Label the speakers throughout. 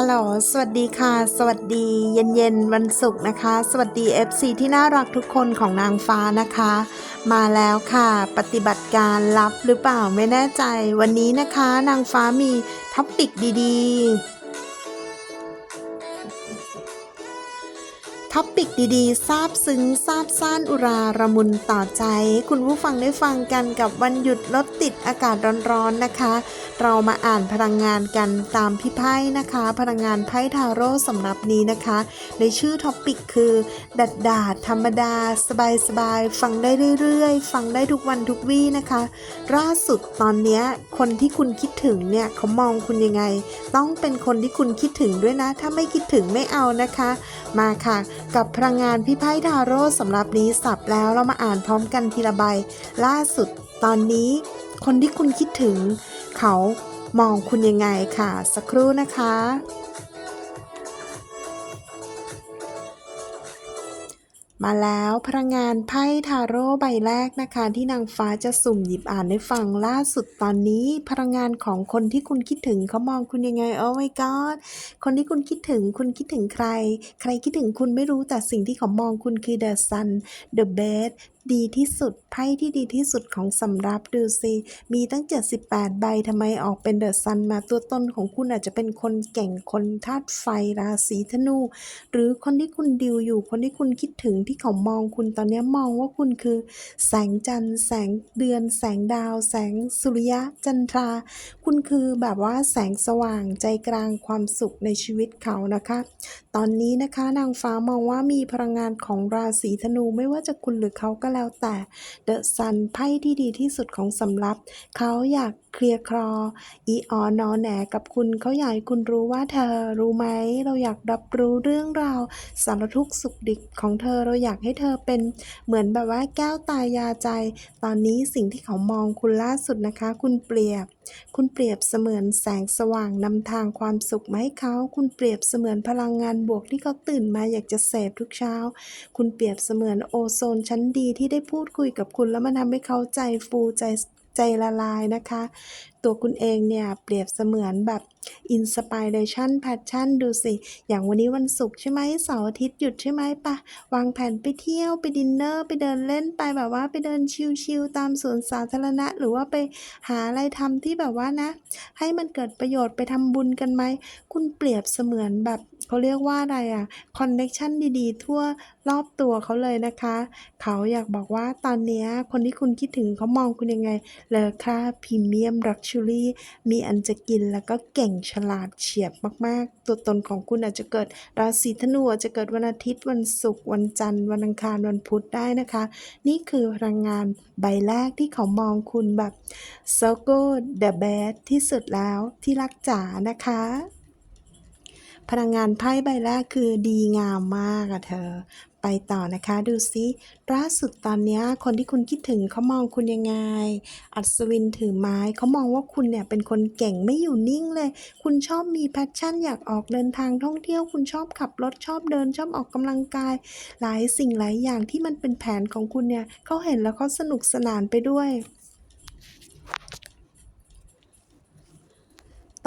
Speaker 1: ฮัลโหล สวัสดีค่ะ สวัสดีเย็นๆวันศุกร์นะคะ สวัสดี FC ที่น่ารักทุกคนของนางฟ้านะคะ มาแล้วค่ะ ปฏิบัติการลับหรือเปล่าไม่แน่ใจ วันนี้นะคะ นางฟ้ามีท็อปปิกดีๆ ท็อปปิกดีๆ ซาบซึ้งซาบซ่านอุราระมุนต่อใจ คุณผู้ฟังได้ฟังกันกับวันหยุดรถติดอากาศร้อนๆนะคะ เรามาอ่านพลังงานกันตามพี่ไพ่นะคะ พลังงานไพ่ทาโร่สำหรับนี้นะคะ ในชื่อท็อปปิกคือ ดัดดาดธรรมดา สบายๆ ฟังได้เรื่อยๆ ฟังได้ทุกวันทุกวี่นะคะ ล่าสุดตอนนี้คนที่คุณคิดถึงเนี่ยเขามองคุณยังไง ต้องเป็นคนที่คุณคิดถึงด้วยนะ ถ้าไม่คิดถึงไม่เอานะคะ มาค่ะกับพลังงานพี่ไพ่ทาโร่สำหรับนี้สับแล้วเรามาอ่านพร้อมกันทีละใบ ล่าสุดตอนนี้ คนที่คุณคิดถึง เขามองคุณยังไงค่ะ สักครู่นะคะ มาแล้วพลังงานไพ่ทาโร่ใบแรกนะคะ ที่นางฟ้าจะสุ่มหยิบอ่านให้ฟังล่าสุดตอนนี้ พลังงานของคนที่คุณคิดถึงเขามองคุณยังไงโอ้ my god คนที่คุณคิดถึงคุณคิดถึงใคร ใครคิดถึงคุณไม่รู้แต่สิ่งที่เขามองคุณคือ the sun the bed ดีที่สุด ไพ่ที่ดีที่สุดของสำรับดูสิมีตั้ง 78 ใบทำไมออกเป็นเดอะซันมาตัวตนของคุณอาจจะเป็นคนเก่งคนธาตุไฟราศีธนู หรือคนที่คุณดิวอยู่คนที่คุณคิดถึงที่เขามองคุณตอนนี้มองว่าคุณคือ แสงจันทร์ แสงเดือน แสงดาว แสงสุริยะจันทรา คุณคือแบบว่าแสงสว่างใจกลางความสุขในชีวิตเขานะคะ ตอนนี้นะคะนางฟ้ามองว่ามีพลังงานของราศีธนูไม่ว่าจะคุณหรือเขาก็แล้วแต่เดอะซันไพ่ที่ดีที่สุดของสำรับ เขาอยาก เคลียร์คลออีออนอแหนกับคุณเขาอยากให้คุณรู้ว่าเธอรู้ไหม เราอยากรับรู้เรื่องราวสารทุกข์สุขดิบของเธอเราอยากให้เธอเป็นเหมือนแบบว่าแก้วตายาใจ ตอนนี้สิ่งที่เขามองคุณล่าสุดนะคะ คุณเปรียบ คุณเปรียบเสมือนแสงสว่างนำทางความสุขมาให้เขา คุณเปรียบเสมือนพลังงานบวกที่เขาตื่นมาอยากจะเสพทุกเช้า คุณเปรียบเสมือนโอโซนชั้นดีที่ได้พูดคุยกับคุณแล้วมันทำให้เขาใจฟูใจ ใจละลายนะคะ ตัวคุณเองเนี่ยเปรียบเสมือนแบบอินสปิเรชันแพชชั่นดูสิ อย่างวันนี้วันศุกร์ใช่ไหมเสาร์อาทิตย์หยุดใช่ไหมปะ วางแผนไปเที่ยวไปดินเนอร์ ไปเดินเล่นไปแบบว่าไปเดินชิลๆตามสวนสาธารณะ หรือว่าไปหาอะไรทำที่แบบว่านะ ให้มันเกิดประโยชน์ไปทำบุญกันไหม คุณเปรียบเสมือนแบบ เขาเรียกว่าอะไรอะคอนเน t ชันดีๆ ทั่วรอบตัวเขาเลยนะคะ เขาอยากบอกว่าตอนนี้คนที่คุณคิดถึงเขามองคุณยังไง เลอค่าพรีเมียมรักชูรี่มีอันจะกินแล้วก็เก่งฉลาดเฉียบมากๆ ตัวตนของคุณอาจจะเกิดราศีธนูอาจจะเกิดวันอาทิตย์วันศุกร์วันจันทร์วันอังคารวันพุธได้นะคะ นี่คือพลังงานใบแรกที่เขามองคุณแบบ so good the best ที่สุดแล้วที่รักจ๋านะคะ พลังงานไพ่ใบแรกคือดีงามมากอะเธอ ไปต่อนะคะดูซิล่าสุดตอนนี้คนที่คุณคิดถึงเขามองคุณยังไง อัศวินถือไม้เขามองว่าคุณเนี่ยเป็นคนเก่งไม่อยู่นิ่งเลย คุณชอบมีแพชชั่นอยากออกเดินทางท่องเที่ยว คุณชอบขับรถชอบเดินชอบออกกำลังกาย หลายสิ่งหลายอย่างที่มันเป็นแผนของคุณเนี่ยเขาเห็นแล้วเขาสนุกสนานไปด้วย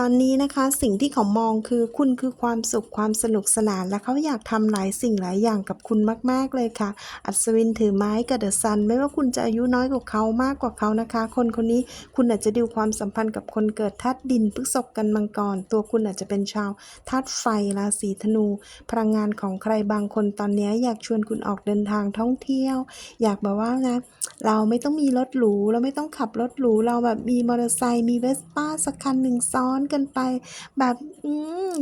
Speaker 1: ตอนนี้นะคะสิ่งที่เขามองคือคุณคือความสุขความสนุกสนานและเขาอยากทำหลายสิ่งหลายอย่างกับคุณมาก ๆ เลยค่ะ อัศวินถือไม้กับเดอะซัน ไม่ว่าคุณจะอายุน้อยกว่าเขามากกว่าเขานะคะ คนคนนี้คุณอาจจะดิวความสัมพันธ์กับคนเกิดธาตุดินพฤกษภกันมังกร ตัวคุณอาจจะเป็นชาวธาตุไฟราศีธนู พลังงานของใครบางคนตอนนี้อยากชวนคุณออกเดินทางท่องเที่ยว อยากแบบว่านะเราไม่ต้องมีรถหรูเราไม่ต้องขับรถหรูเราแบบมีมอเตอร์ไซค์มีเวสป้าสักคันหนึ่งซ้อนกันไป แบบ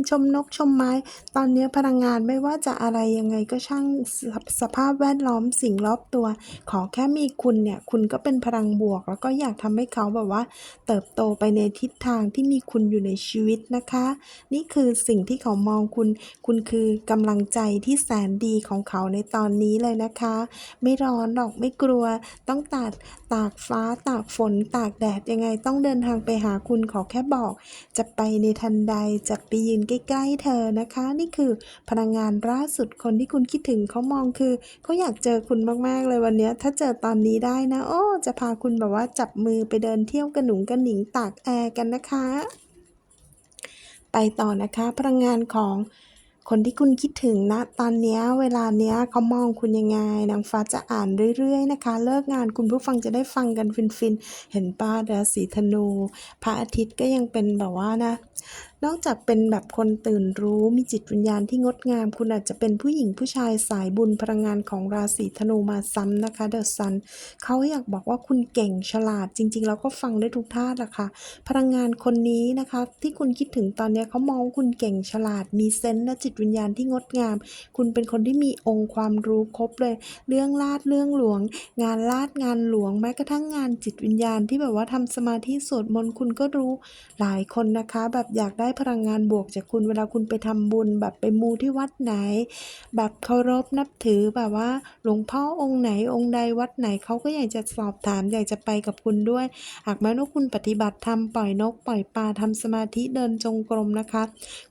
Speaker 1: ชมนกชมไม้ ตอนนี้พลังงานไม่ว่าจะอะไรยังไงก็ช่างสสภาพแวดล้อมสิ่งรอบตัว ขอแค่มีคุณเนี่ย คุณก็เป็นพลังบวก แล้วก็อยากทำให้เขาแบบว่า เติบโตไปในทิศทางที่มีคุณอยู่ในชีวิตนะคะ นี่คือสิ่งที่เขามองคุณ คุณคือกำลังใจที่แสนดีของเขาในตอนนี้เลยนะคะ ไม่ร้อนหรอกไม่กลัว ต้องตากตากฟ้าตากฝน ตากแดดยังไงต้องเดินทางไปหาคุณขอแค่บอกจะไปในทันใดจะไปยืนใกล้ๆเธอนะคะ นี่คือพลังงานล่าสุดคนที่คุณคิดถึงเขามองคือเขาอยากเจอคุณมากๆเลยวันเนี้ยถ้าเจอตอนนี้ได้นะ โอ้จะพาคุณแบบว่าจับมือไปเดินเที่ยวกระหนุงกระหนิงตากแอร์กันนะคะ ไปต่อนะคะพลังงานของ คนที่คุณคิดถึงนะตอนนี้เวลาเนี้ยเขามองคุณยังไง นางฟ้าจะอ่านเรื่อยๆนะคะ เลิกงานคุณผู้ฟังจะได้ฟังกันฟินๆ เห็นป้าราศีธนู พระอาทิตย์ก็ยังเป็นแบบว่านะ นอกจากเป็นแบบคนตื่นรู้มีจิตวิญญาณที่งดงาม คุณอาจจะเป็นผู้หญิงผู้ชายสายบุญพลังงานของราศีธนูมาซ้ำนะคะเดอะซันเขาอยากบอกว่าคุณเก่งฉลาดจริง ๆ แล้วก็ฟังได้ทุกท่าละค่ะ พลังงานคนนี้นะคะ ที่คุณคิดถึงตอนนี้เขามองคุณเก่งฉลาด มีเซนส์และจิตวิญญาณที่งดงาม คุณเป็นคนที่มีองค์ความรู้ครบเลย เรื่องลาดเรื่องหลวง งานลาดงานหลวงแม้กระทั่งงานจิตวิญญาณที่แบบว่าทำสมาธิสวดมนต์คุณก็รู้หลายคนนะคะ แบบอยากได้พลังงานบวกจากคุณเวลาคุณไปทำบุญแบบไปมูที่วัดไหน แบบเคารพนับถือแบบว่า หลวงพ่อองค์ไหนองค์ใดวัดไหนเขาก็อยากจะสอบถามอยากจะไปกับคุณด้วย หากแม้ว่าคุณปฏิบัติธรรมปล่อยนก ปล่อยปลาทำสมาธิเดินจงกรมนะคะ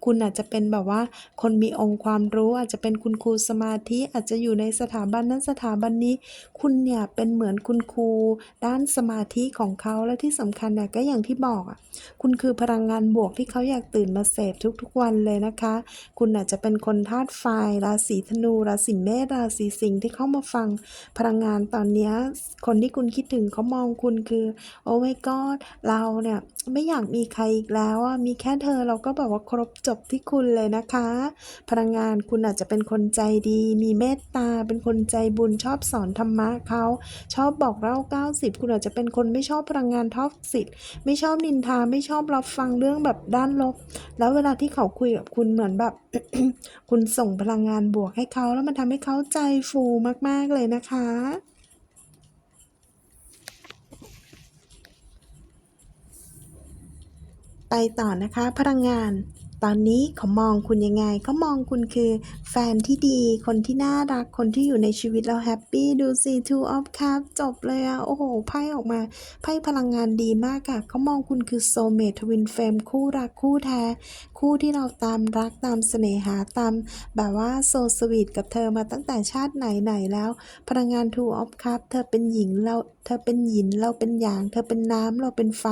Speaker 1: คุณอาจจะเป็นแบบว่า คนมีองค์ความรู้อาจจะเป็นคุณครูสมาธิอาจจะอยู่ในสถาบันนั้นสถาบันนี้ คุณเนี่ยเป็นเหมือนคุณครูด้านสมาธิของเขาและที่สำคัญเนี่ยก็อย่างที่บอกอะคุณคือพลังงานบวกที่เขาอยากตื่นมาเสพทุกๆวันเลยนะคะ คุณอาจจะเป็นคนธาตุไฟราศีธนู ราศีเมษราศีสิงห์ที่เข้ามาฟังพลังงานตอนนี้คนที่คุณคิดถึงเขามองคุณคือ โอ้ my god เราเนี่ยไม่อยากมีใครอีกแล้วอะมีแค่เธอเราก็แบบว่าครบจบที่คุณเลยนะคะ พลังงานคุณอาจจะเป็นคนใจดี มีเมตตา เป็นคนใจบุญชอบสอนธรรมะเขาชอบบอกเล่า 90 คุณอาจจะเป็นคนไม่ชอบพลังงานท็อกซิกไม่ชอบนินทาไม่ชอบรับฟังเรื่องแบบด้านลบแล้วเวลาที่เขาคุยกับคุณเหมือนแบบ คุณส่งพลังงานบวกให้เขา แล้วมันทำให้เขาใจฟูมาก ๆ เลยนะคะไปต่อนะคะ พลังงาน ตอนนี้เขามองคุณยังไงเขามองคุณคือ แฟนที่ดี คนที่น่ารัก คนที่อยู่ในชีวิตเราแฮปปี้ ดูสิ two of cup จบเลยอะโอ้โห ไพ่ออกมา ไพ่พลังงานดีมากอะเขามองคุณคือโซเมททวินเฟมคู่รักคู่แท้คู่ที่เราตามรักตามเสน่หาตามแบบว่าโซสวีทกับเธอมาตั้งแต่ชาติไหนๆแล้ว พลังงาน two of Cup เธอเป็นหญิงเราเธอเป็นหยินเราเป็นหยาง เธอเป็นน้ำเราเป็นไฟ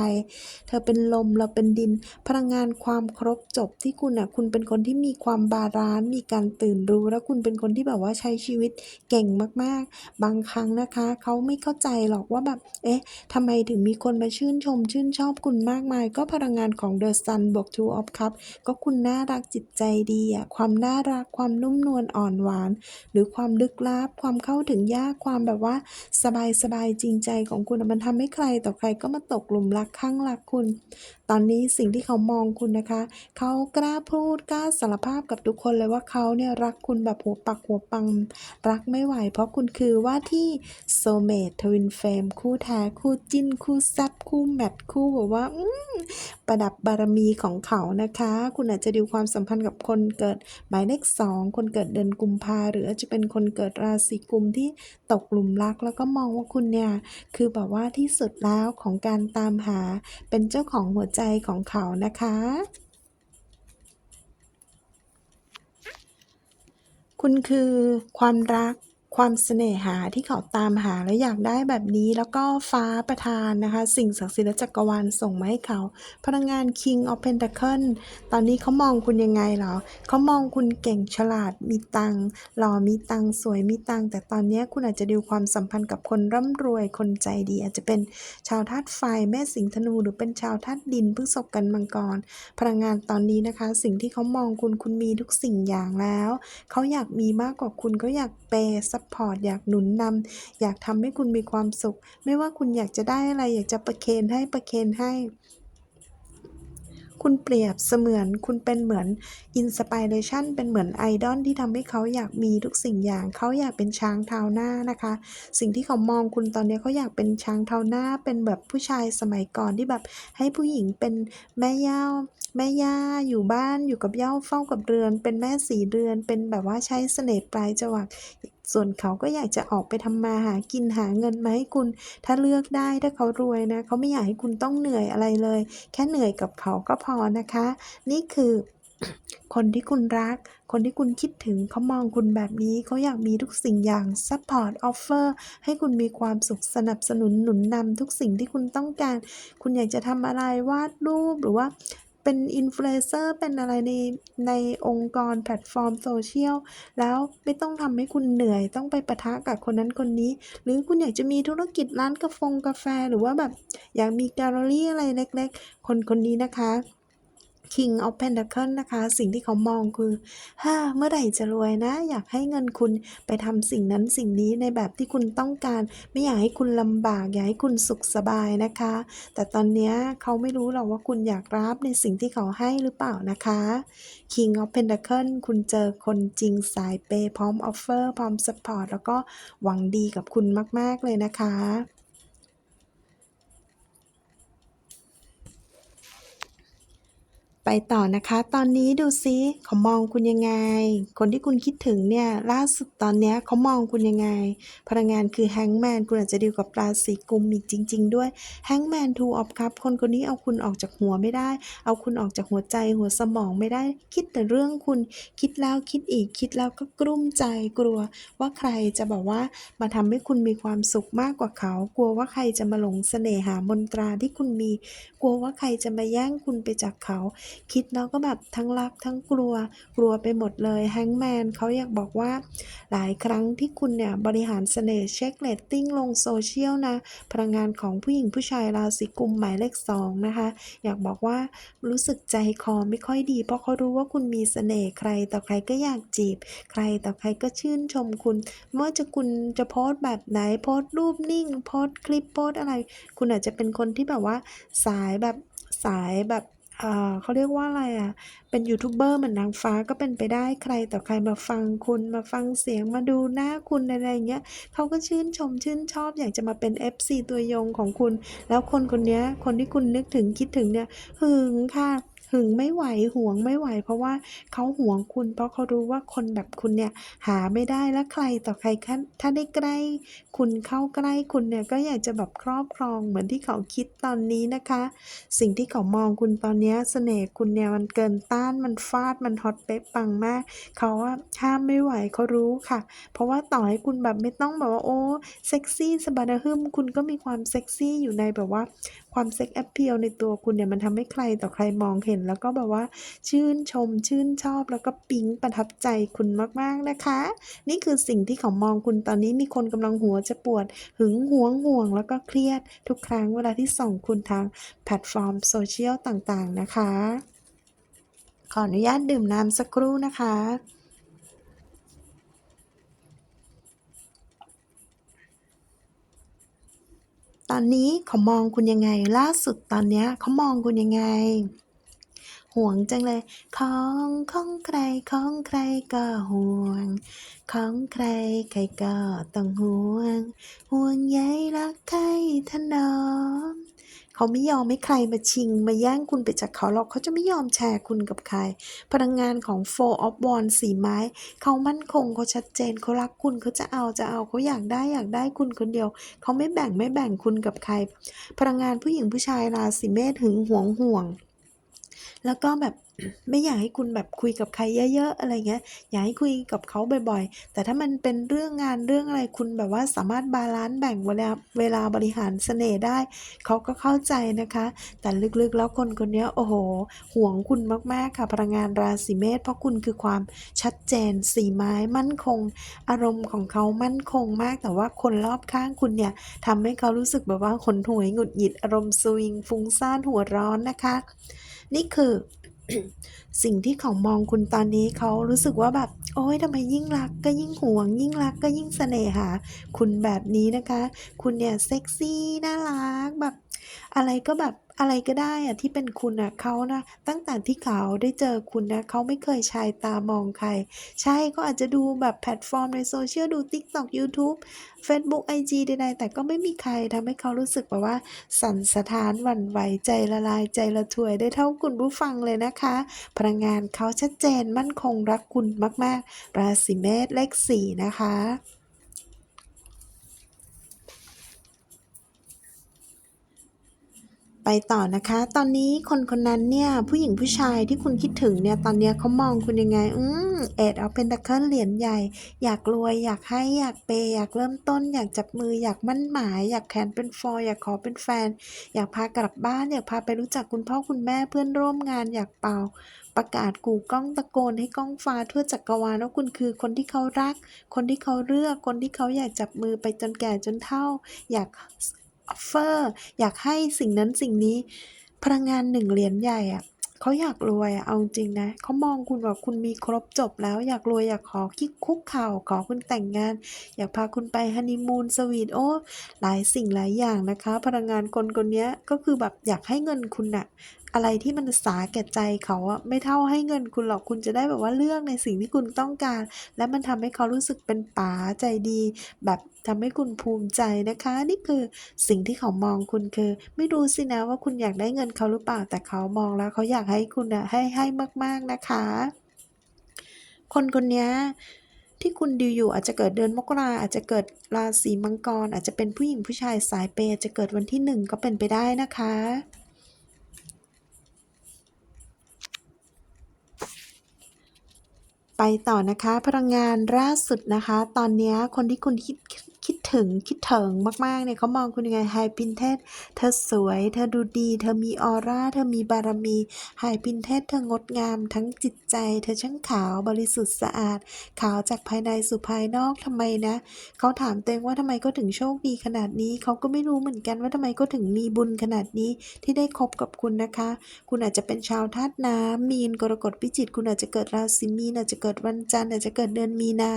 Speaker 1: เธอเป็นลมเราเป็นดิน พลังงานความครบจบที่คุณอะคุณเป็นคนที่มีความบาลานซ์มีการตื่นรู้ แล้วคุณเป็นคนที่แบบว่าใช้ชีวิตเก่งมากๆ บางครั้งนะคะเขาไม่เข้าใจหรอกว่าแบบเอ๊ะทำไมถึงมีคนมาชื่นชมชื่นชอบคุณมากมาย ก็พลังงานของ The Sun บวก Two of Cup ก็คุณน่ารักจิตใจดีอะความน่ารักความนุ่มนวลอ่อนหวาน หรือความลึกลับความเข้าถึงยากความแบบว่าสบายสบายจริงใจของคุณมันทำให้ใครต่อใครก็มาตกหลุมรักข้างรักคุณ ตอนนี้สิ่งที่เขามองคุณนะคะเขากล้าพูดกล้าสารภาพกับทุกคนเลยว่าเขาเนี่ยรักคุณแบบหัวปักหัวปัง รักไม่ไหว เพราะคุณคือว่าที่โซเมตทวินเฟมคู่แท้คู่จิ้น คู่แซบคู่แมทคู่แบบว่าประดับบารมีของเขานะคะคุณอาจจะดูความสัมพันธ์กับคนเกิดหมายเลขสองคนเกิดเดือนกุมภาหรืออาจจะเป็นคนเกิดราศีกุมที่ตกหลุมรัก แล้วก็มองว่าคุณเนี่ยคือแบบว่าที่สุดแล้วของการตามหาเป็นเจ้าของหัวใจของเขานะคะคุณคือความรัก ความเสน่หาที่เขาตามหาและอยากได้แบบนี้ แล้วก็ฟ้าประทานนะคะ สิ่งศักดิ์สิทธิ์และจักรวาลส่งมาให้เขา พลังงาน King of Pentacle ตอนนี้เขามองคุณยังไงเหรอเขามองคุณเก่งฉลาดมีตังหล่อมีตังสวยมีตังแต่ตอนนี้คุณอาจจะดูความสัมพันธ์กับคนร่ำรวยคนใจดี อาจจะเป็นชาวธาตุไฟแม่สิงห์ธนูหรือเป็นชาวธาตุดินพฤษภกันมังกร พลังงานตอนนี้นะคะ สิ่งที่เขามองคุณคุณมีทุกสิ่งอย่างแล้วเขาอยากมีมากกว่าคุณเขาอยากเปย์ซัพพอร์ต อยากหนุนนำอยากทำให้คุณมีความสุข ไม่ว่าคุณอยากจะได้อะไร อยากจะประเคนให้ประเคนให้ คุณเปรียบเสมือนคุณเป็นเหมือนอินสปิเรชันเป็นเหมือนไอดอลที่ทำให้เขาอยากมีทุกสิ่งอย่าง เขาอยากเป็นช้างเท้าหน้านะคะ สิ่งที่เขามองคุณตอนนี้เขาอยากเป็นช้างเท้าหน้า เป็นแบบผู้ชายสมัยก่อนที่แบบให้ผู้หญิงเป็นแม่ย่าแม่ย่าอยู่บ้านอยู่กับเย้าเฝ้ากับเรือน เป็นแม่สีเรือน เป็นแบบว่าใช้เสน่ห์ปลายจวัก ส่วนเขาก็อยากจะออกไปทำมาหากินหาเงินมาให้คุณ ถ้าเลือกได้ถ้าเขารวยนะเขาไม่อยากให้คุณต้องเหนื่อยอะไรเลย แค่เหนื่อยกับเขาก็พอนะคะ นี่คือคนที่คุณรัก คนที่คุณคิดถึงเขามองคุณแบบนี้เขาอยากมีทุกสิ่งอย่าง support offer ให้คุณมีความสุขสนับสนุนหนุนนำทุกสิ่งที่คุณต้องการ คุณอยากจะทำอะไรวาดรูปหรือว่า เป็นอินฟลูเอนเซอร์เป็นอะไรในในองค์กรแพลตฟอร์มโซเชียลแล้วไม่ต้องทำให้คุณเหนื่อยต้องไปปะทะกับคนนั้นคนนี้ หรือคุณอยากจะมีธุรกิจร้านกาแฟกาแฟหรือว่าแบบอยากมีแกลเลอรี่อะไรเล็ก ๆ คนคนนี้นะคะ King of Pentacle นะคะ สิ่งที่เขามองคือฮ่าเมื่อไหร่จะรวยนะ อยากให้เงินคุณไปทำสิ่งนั้นสิ่งนี้ในแบบที่คุณต้องการ ไม่อยากให้คุณลำบาก อยากให้คุณสุขสบายนะคะ แต่ตอนนี้เขาไม่รู้หรอกว่าคุณอยากรับในสิ่งที่เขาให้หรือเปล่านะคะ King of Pentacle คุณเจอคนจริงสายเปย์พร้อมออฟเฟอร์พร้อมสปอร์ตแล้วก็หวังดีกับคุณมาก ๆ เลยนะคะ ไปต่อนะคะ ตอนนี้ดูซิเขามองคุณยังไง คนที่คุณคิดถึงเนี่ย ล่าสุดตอนเนี้ยเขามองคุณยังไง พลังงานคือแฮงแมนคุณอาจจะดีลกับราศีกุมอีกจริง ๆ ด้วยแฮงแมนทูออฟครับคนคนนี้เอาคุณออกจากหัวไม่ได้ เอาคุณออกจากหัวใจหัวสมองไม่ได้ คิดแต่เรื่องคุณคิดแล้วคิดอีกคิดแล้วก็กลุ้มใจกลัว ว่าใครจะบอกว่ามาทำให้คุณมีความสุขมากกว่าเขา กลัวว่าใครจะมาหลงเสน่หามนตราที่คุณมี กลัวว่าใครจะมาแย่งคุณไปจากเขาคิดแล้วก็แบบทั้งรักทั้งกลัวกลัวไปหมดเลยแฮงแมนเขาอยากบอกว่า หลายครั้งที่คุณเนี่ยบริหารเสน่ห์เช็คเลตติ้งลงโซเชียลนะ พลังงานของผู้หญิงผู้ชายราศีกุมหมายเลขสองนะคะ อยากบอกว่ารู้สึกใจคอไม่ค่อยดี เพราะเขารู้ว่าคุณมีเสน่ห์ใครต่อใครก็อยากจีบ ใครต่อใครก็ชื่นชมคุณไม่ว่าจะคุณจะโพสต์แบบไหนโพสต์รูปนิ่งโพสต์คลิปโพสต์อะไร คุณอาจจะเป็นคนที่แบบว่าสายแบบสายแบบ เอ่อเขาเรียกว่าอะไรอะ เป็นยูทูบเบอร์เหมือนนางฟ้าก็เป็นไปได้ใครต่อใครมาฟังคุณมาฟังเสียงมาดูหน้าคุณอะไรอย่างเงี้ยเขาก็ชื่นชมชื่นชอบอยากจะมาเป็น FC ตัวยงของคุณ แล้วคนคนนี้คนที่คุณนึกถึงคิดถึงเนี่ยหึงค่ะ หึงไม่ไหวห่วงไม่ไหว เพราะว่าเขาห่วงคุณ เพราะเขารู้ว่าคนแบบคุณเนี่ยหาไม่ได้และใครต่อใครถ้าได้ใกล้ คุณเข้าใกล้คุณเนี่ยก็อยากจะแบบครอบครองเหมือนที่เขาคิดตอนนี้นะคะ สิ่งที่เขามองคุณตอนนี้เสน่ห์คุณเนี่ยมันเกินต้านมันฟาดมันฮอตเป๊ะปังมาก เขาว่าห้ามไม่ไหวเขารู้ค่ะ เพราะว่าต่อให้คุณแบบไม่ต้องแบบว่าโอ้เซ็กซี่สบานาฮึมคุณก็มีความเซ็กซี่อยู่ในแบบว่าความเซ็กแอปเพียลในตัวคุณเนี่ยมันทำให้ใครต่อใครมองเห็นแล้วก็แบบว่าชื่นชมชื่นชอบแล้วก็ปิ๊งประทับใจคุณมากๆนะคะ นี่คือสิ่งที่เขามองคุณตอนนี้มีคนกำลังหัวจะปวด หึงหวงห่วงแล้วก็เครียดทุกครั้งเวลาที่ส่งคุณทางแพลตฟอร์มโซเชียลต่างๆนะคะ ขออนุญาตดื่มน้ำสักครู่นะคะตอนนี้เขามองคุณยังไงล่าสุดตอนนี้เขามองคุณยังไง ห่วงจังเลย ของของใครของใครก็ห่วง ของใครใครก็ต้องห่วง ห่วงใยรักใครถนอมเขาไม่ยอมให้ใครมาชิง มาแย่งคุณไปจากเขาหรอกเขาจะไม่ยอมแชร์คุณกับใคร พลังงานของ Four of Wands สีไม้ เขามั่นคงเขาชัดเจนเขารักคุณเขาจะเอาจะเอาเขาอยากได้อยากได้คุณคนเดียว เขาไม่แบ่งไม่แบ่งคุณกับใคร พลังงานผู้หญิงผู้ชายราศีเมษหึงหวงห่วง แล้วก็แบบไม่อยากให้คุณแบบคุยกับใครเยอะ ๆ อะไรเงี้ย อยากให้คุยกับเขาบ่อยๆ แต่ถ้ามันเป็นเรื่องงานเรื่องอะไรคุณแบบว่าสามารถบาลานซ์แบ่งเวลาเวลาบริหารเสน่ห์ได้ เขาก็เข้าใจนะคะ แต่ลึกๆแล้วคนคนนี้โอ้โหห่วงคุณมากๆค่ะพลังงานราศีเมษเพราะคุณคือความชัดเจนสีไม้มั่นคง อารมณ์ของเขามั่นคงมาก แต่ว่าคนรอบข้างคุณเนี่ยทำให้เขารู้สึกแบบว่าขนหวยหงุดหงิดอารมณ์สวิงฟุ้งซ่านหัวร้อนนะคะ นี่คือสิ่งที่เขามองคุณตอนนี้เขารู้สึกว่าแบบ โอ๊ยทำไมยิ่งรักก็ยิ่งห่วง ยิ่งรักก็ยิ่งเสน่หา คุณแบบนี้นะคะ คุณเนี่ยเซ็กซี่น่ารักแบบ อะไรก็แบบ อะไรก็ได้อะที่เป็นคุณอะเขานะ ตั้งแต่ที่เขาได้เจอคุณนะเขาไม่เคยชายตามองใคร ใช่ก็อาจจะดูแบบแพลตฟอร์มในโซเชียลดู TikTok YouTube Facebook IG ใดๆแต่ก็ไม่มีใครทำให้เขารู้สึกแบบว่า สั่นสะท้านหวั่นไหวใจละลายใจละถวยได้เท่าคุณผู้ฟังเลยนะคะ พลังงานเขาชัดเจนมั่นคงรักคุณมาก ๆ ราศีเมษเลขสี่นะคะ ไปต่อนะคะ ตอนนี้คนคนนั้นเนี่ยผู้หญิงผู้ชายที่คุณคิดถึงเนี่ยตอนเนี้ยเขามองคุณยังไง อืมเอ็ดเอาเป็นตะเคิลเหรียญใหญ่ อยากรวยอยากให้อยากเปย์อยากเริ่มต้น อยากจับมืออยากมั่นหมาย อยากแขนเป็นฟอลอยากขอเป็นแฟน อยากพากลับบ้าน อยากพาไปรู้จักคุณพ่อคุณแม่เพื่อนร่วมงานอยากเป่า ประกาศกู่กล้องตะโกนให้กล้องฟ้าทั่วจักรวาลว่าคุณคือคนที่เขารัก คนที่เขาเลือกคนที่เขาอยากจับมือไปจนแก่จนเฒ่า อยาก เฟอร์ อยากให้สิ่งนั้นสิ่งนี้พลังงานหนึ่งเหรียญใหญ่อะเขาอยากรวยอะเอาจริงนะเขามองคุณว่าคุณมีครบจบแล้วอยากรวยอยากขอคิกคุกเข่าขอคุณแต่งงาน อยากพาคุณไปฮันนีมูนสวีทโอ้หลายสิ่งหลายอย่างนะคะ พลังงานคนคนนี้ก็คือแบบอยากให้เงินคุณอะ อะไรที่มันสาแก่ใจเขาอะไม่เท่าให้เงินคุณหรอกคุณจะได้แบบว่าเลือกในสิ่งที่คุณต้องการ และมันทำให้เขารู้สึกเป็นป๋าใจดี แบบทำให้คุณภูมิใจนะคะ นี่คือสิ่งที่เขามองคุณคือ ไม่รู้สินะว่าคุณอยากได้เงินเขาหรือเปล่าแต่เขามองแล้วเขาอยากให้คุณอะให้ให้มาก ๆนะคะ คนคนนี้ที่คุณดูอยู่อาจจะเกิดเดือนมกราอาจจะเกิดราศีมังกร อาจจะเป็นผู้หญิงผู้ชายสายเปย์อาจจะเกิดวันที่หนึ่งก็เป็นไปได้นะคะ ไปต่อนะคะพลังงานล่าสุดนะคะ ตอนนี้คนที่คุณคิด คิดถึงคิดถึงมากๆเนี่ยเขามองคุณยังไงไฮปินเทสเธอสวย เธอดูดี เธอมีออร่า เธอมีบารมีไฮปินเทสเธองดงามทั้งจิตใจ เธอช่างขาวบริสุทธิ์สะอาด ขาวจากภายในสู่ภายนอกทำไมนะ เขาถามตัวเองว่าทำไมก็ถึงโชคดีขนาดนี้ เขาก็ไม่รู้เหมือนกันว่าทำไมก็ถึงมีบุญขนาดนี้ที่ได้คบกับคุณนะคะ คุณอาจจะเป็นชาวธาตุน้ำมีนกรกฎพิจิกคุณอาจจะเกิดราศีมีนอาจจะเกิดวันจันทร์อาจจะเกิดเดือนมีนา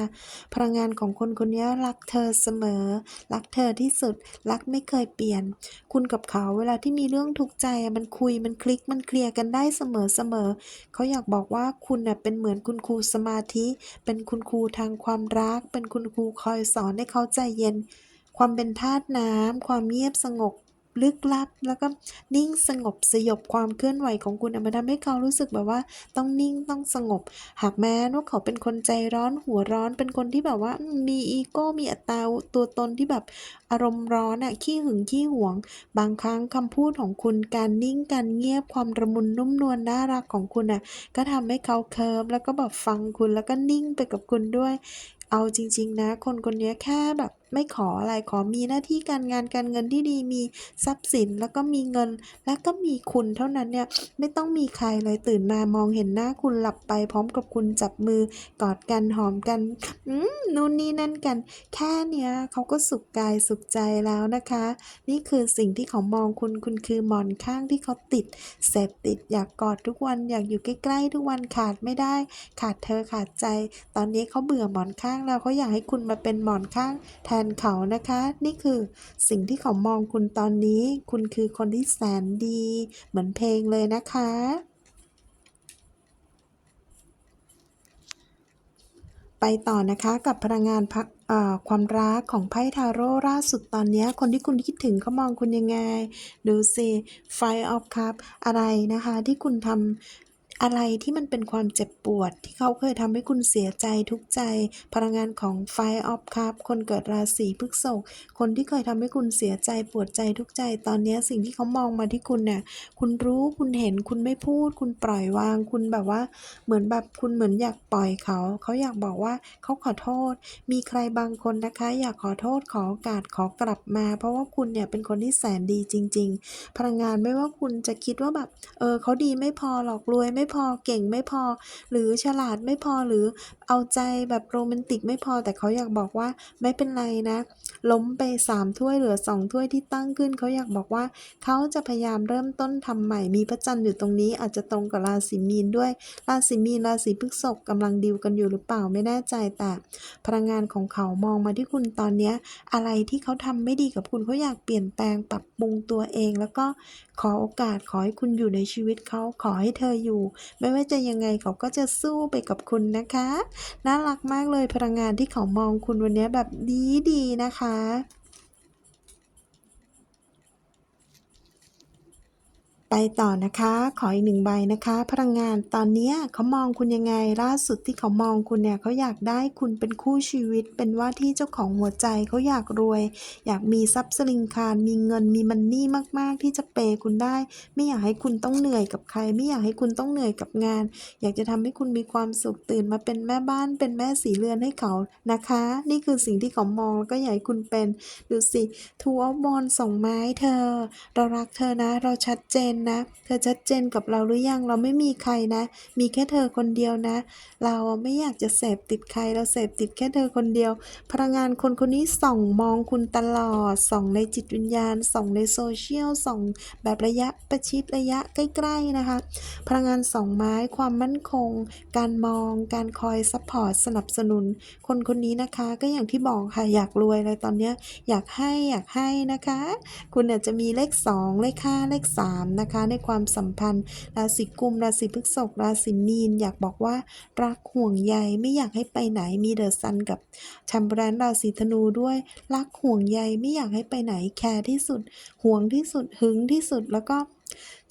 Speaker 1: พลังงานของคนคนนี้รักเธอเสมอ รักเธอที่สุด รักไม่เคยเปลี่ยน คุณกับเขาเวลาที่มีเรื่องทุกข์ใจมันคุยมันคลิกมันเคลียร์กันได้เสมอเสมอเขาอยากบอกว่าคุณน่ะเป็นเหมือนคุณครูสมาธิ เป็นคุณครูทางความรัก เป็นคุณครูคอยสอนให้เขาใจเย็น ความเป็นธาตุน้ำความเงียบสงบ ลึกลับ แล้วก็นิ่งสงบสยบความเคลื่อนไหวของคุณมันทำให้เขารู้สึกแบบว่า ต้องนิ่งต้องสงบ หากแม้ว่าเขาเป็นคนใจร้อนหัวร้อนเป็นคนที่แบบว่ามีอีโก้มีอัตตาตัวตนที่แบบอารมณ์ร้อนอะขี้หึงขี้หวง บางครั้งคำพูดของคุณการนิ่งการเงียบความระมุนนุ่มนวลน่ารักของคุณน่ะก็ทำให้เขาเคิร์มแล้วก็แบบฟังคุณแล้วก็นิ่งไปกับคุณด้วย เอาจริง ๆ นะ คนคนนี้แค่แบบ ไม่ขออะไรขอมีหน้าที่การงานการเงินที่ดีมีทรัพย์สินแล้วก็มีเงิน และก็มีคุณเท่านั้นเนี่ยไม่ต้องมีใครเลยตื่นมามองเห็นหน้าคุณหลับไป พร้อมกับคุณจับมือกอดกันหอมกันอืมนู่นนี่นั่นกัน แค่เนี้ยเขาก็สุขกายสุขใจแล้วนะคะ นี่คือสิ่งที่เขามองคุณคุณคือหมอนข้างที่เขาติดเสพติดอยากกอดทุกวันอยากอยู่ใกล้ๆทุกวันขาดไม่ได้ ขาดเธอขาดใจ ตอนนี้เขาเบื่อหมอนข้างแล้วเขาอยากให้คุณมาเป็นหมอนข้างแทนเขานะคะ นี่คือสิ่งที่เขามองคุณตอนนี้ คุณคือคนที่แสนดี เหมือนเพลงเลยนะคะ ไปต่อนะคะกับพลังงานพักความรักของไพ่ทาโร่ล่าสุดตอนนี้ คนที่คุณคิดถึงเขามองคุณยังไง ดูสิ Five of Cup อะไรนะคะ ที่คุณทำ อะไรที่มันเป็นความเจ็บปวด ที่เขาเคยทำให้คุณเสียใจทุกใจ พลังงานของ Five of Cup คนเกิดราศีพฤษภคนที่เคยทำให้คุณเสียใจปวดใจทุกใจ ตอนนี้สิ่งที่เขามองมาที่คุณเนี่ยคุณรู้คุณเห็นคุณไม่พูด คุณปล่อยวาง คุณแบบว่า เหมือนแบบคุณเหมือนอยากปล่อยเขา เขาอยากบอกว่าเขาขอโทษ มีใครบางคนนะคะ อยากขอโทษขอโอกาสขอกลับมา เพราะว่าคุณเนี่ยเป็นคนที่แสนดีจริง ๆ พลังงานไม่ว่าคุณจะคิดว่าแบบเออเขาดีไม่พอหรอกรวยไม่พอเก่งไม่พอ หรือฉลาดไม่พอหรือ เอาใจแบบโรแมนติกไม่พอแต่เขาอยากบอกว่าไม่เป็นไรนะ ล้มไปสามถ้วยเหลือสองถ้วยที่ตั้งขึ้น เขาอยากบอกว่า เขาจะพยายามเริ่มต้นทำใหม่มีพระจันทร์อยู่ตรงนี้อาจจะตรงกับราศีมีนด้วย ราศีมีนราศีพฤษภกำลังดีลกันอยู่หรือเปล่าไม่แน่ใจแต่พลังงานของเขามองมาที่คุณตอนเนี้อะไรที่เขาทำไม่ดีกับคุณเขาอยากเปลี่ยนแปลงปรับปรุงตัวเอง แล้วก็ขอโอกาสขอให้คุณอยู่ในชีวิตเขาขอให้เธออยู่ ไม่ว่าจะยังไงเขาก็จะสู้ไปกับคุณนะคะน่ารักมากเลยพลังงานที่เขามองคุณวันนี้แบบดีดีนะคะ ไปต่อนะคะ ขออีกหนึ่งใบนะคะ พลังงานตอนนี้เขามองคุณยังไงล่าสุดที่เขามองคุณเนี่ยเขาอยากได้คุณเป็นคู่ชีวิต เป็นว่าที่เจ้าของหัวใจเขาอยากรวย อยากมีทรัพย์สลิงคารมีเงินมีมันนี่มาก ๆ ที่จะเปย์คุณได้ ไม่อยากให้คุณต้องเหนื่อยกับใคร ไม่อยากให้คุณต้องเหนื่อยกับงาน อยากจะทำให้คุณมีความสุขตื่นมาเป็นแม่บ้าน เป็นแม่สีเรือนให้เขานะคะ นี่คือสิ่งที่เขามองแล้วก็อยากให้คุณเป็นดูสิทูออบอลส่งไม้เธอ เรารักเธอนะ เราชัดเจนนะ เธอชัดเจนกับเราหรือยัง เราไม่มีใครนะ มีแค่เธอคนเดียวนะ เราไม่อยากจะเสพติดใคร เราเสพติดแค่เธอคนเดียว พลังงานคนคนนี้ส่องมองคุณตลอด ส่องในจิตวิญญาณ ส่องในโซเชียล ส่องแบบระยะประชิดระยะใกล้ๆนะคะ พลังงานสองไม้ ความมั่นคง การมอง การคอยซัพพอร์ตสนับสนุน คนคนนี้นะคะ ก็อย่างที่บอกค่ะ อยากรวยเลยตอนนี้อยากให้อยากให้นะคะ คุณอาจจะมีเลข 2 เลข 5 เลข 3 นะคะในความสัมพันธ์ ราศีกุม ราศีพฤษภราศีมีน อยากบอกว่ารักห่วงใยไม่อยากให้ไปไหนมีเดอะซันกับชัมเบอรันราศีธนูด้วย รักห่วงใยไม่อยากให้ไปไหนแคร์ที่สุดห่วงที่สุดหึงที่สุดแล้วก็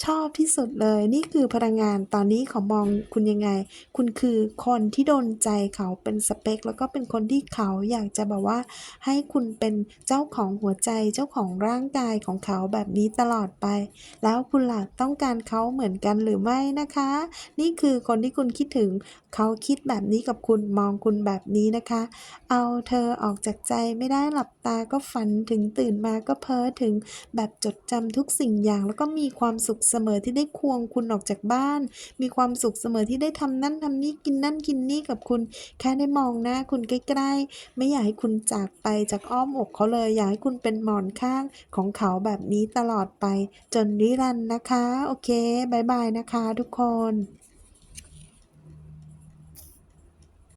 Speaker 1: ชอบที่สุดเลย นี่คือพลังงานตอนนี้เขามองคุณยังไง คุณคือคนที่โดนใจเขาเป็นสเปค แล้วก็เป็นคนที่เขาอยากจะแบบว่า ให้คุณเป็นเจ้าของหัวใจเจ้าของร่างกายของเขาแบบนี้ตลอดไป แล้วคุณหล่ะต้องการเขาเหมือนกันหรือไม่นะคะ นี่คือคนที่คุณคิดถึง เขาคิดแบบนี้กับคุณมองคุณแบบนี้นะคะ เอาเธอออกจากใจไม่ได้หลับตาก็ฝันถึงตื่นมาก็เพ้อถึงแบบจดจำทุกสิ่งอย่างแล้วก็มีความสุขเสมอที่ได้ควงคุณออกจากบ้าน มีความสุขเสมอที่ได้ทำนั่นทำนี่กินนั่นกินนี่กับคุณ แค่ได้มองหน้าคุณใกล้ๆ ไม่อยากให้คุณจากไปจากอ้อมอกเขาเลย อยากให้คุณเป็นหมอนข้างของเขาแบบนี้ตลอดไป จนนิรันดร์นะคะ โอเคบายบายนะคะทุกคน